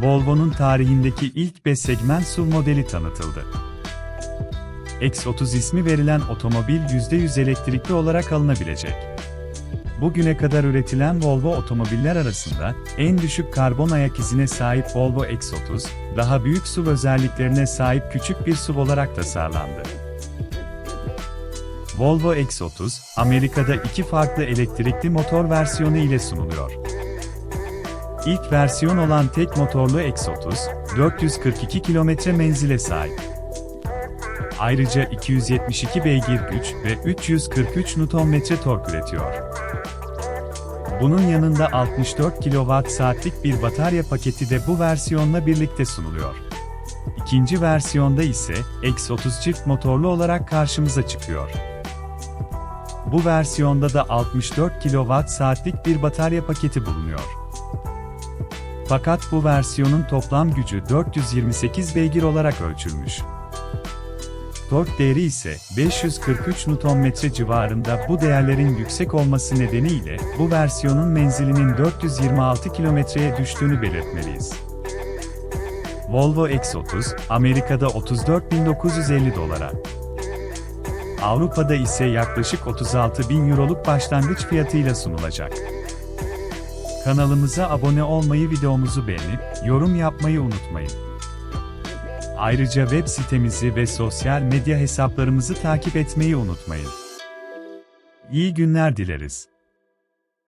Volvo'nun tarihindeki ilk 5 segment SUV modeli tanıtıldı. X30 ismi verilen otomobil %100 elektrikli olarak alınabilecek. Bugüne kadar üretilen Volvo otomobiller arasında en düşük karbon ayak izine sahip Volvo X30, daha büyük SUV özelliklerine sahip küçük bir SUV olarak tasarlandı. Volvo X30, Amerika'da iki farklı elektrikli motor versiyonu ile sunuluyor. İlk versiyon olan tek motorlu X30, 442 kilometre menzile sahip. Ayrıca 272 beygir güç ve 343 Nm tork üretiyor. Bunun yanında 64 kWh bir batarya paketi de bu versiyonla birlikte sunuluyor. İkinci versiyonda ise X30 çift motorlu olarak karşımıza çıkıyor. Bu versiyonda da 64 kWh bir batarya paketi bulunuyor. Fakat bu versiyonun toplam gücü 428 beygir olarak ölçülmüş. Tork değeri ise 543 Nm civarında bu değerlerin yüksek olması nedeniyle bu versiyonun menzilinin 426 kilometreye düştüğünü belirtmeliyiz. Volvo X30, Amerika'da 34.950 dolara, Avrupa'da ise yaklaşık 36.000 euroluk başlangıç fiyatıyla sunulacak. Kanalımıza abone olmayı, videomuzu beğenip yorum yapmayı unutmayın. Ayrıca web sitemizi ve sosyal medya hesaplarımızı takip etmeyi unutmayın. İyi günler dileriz.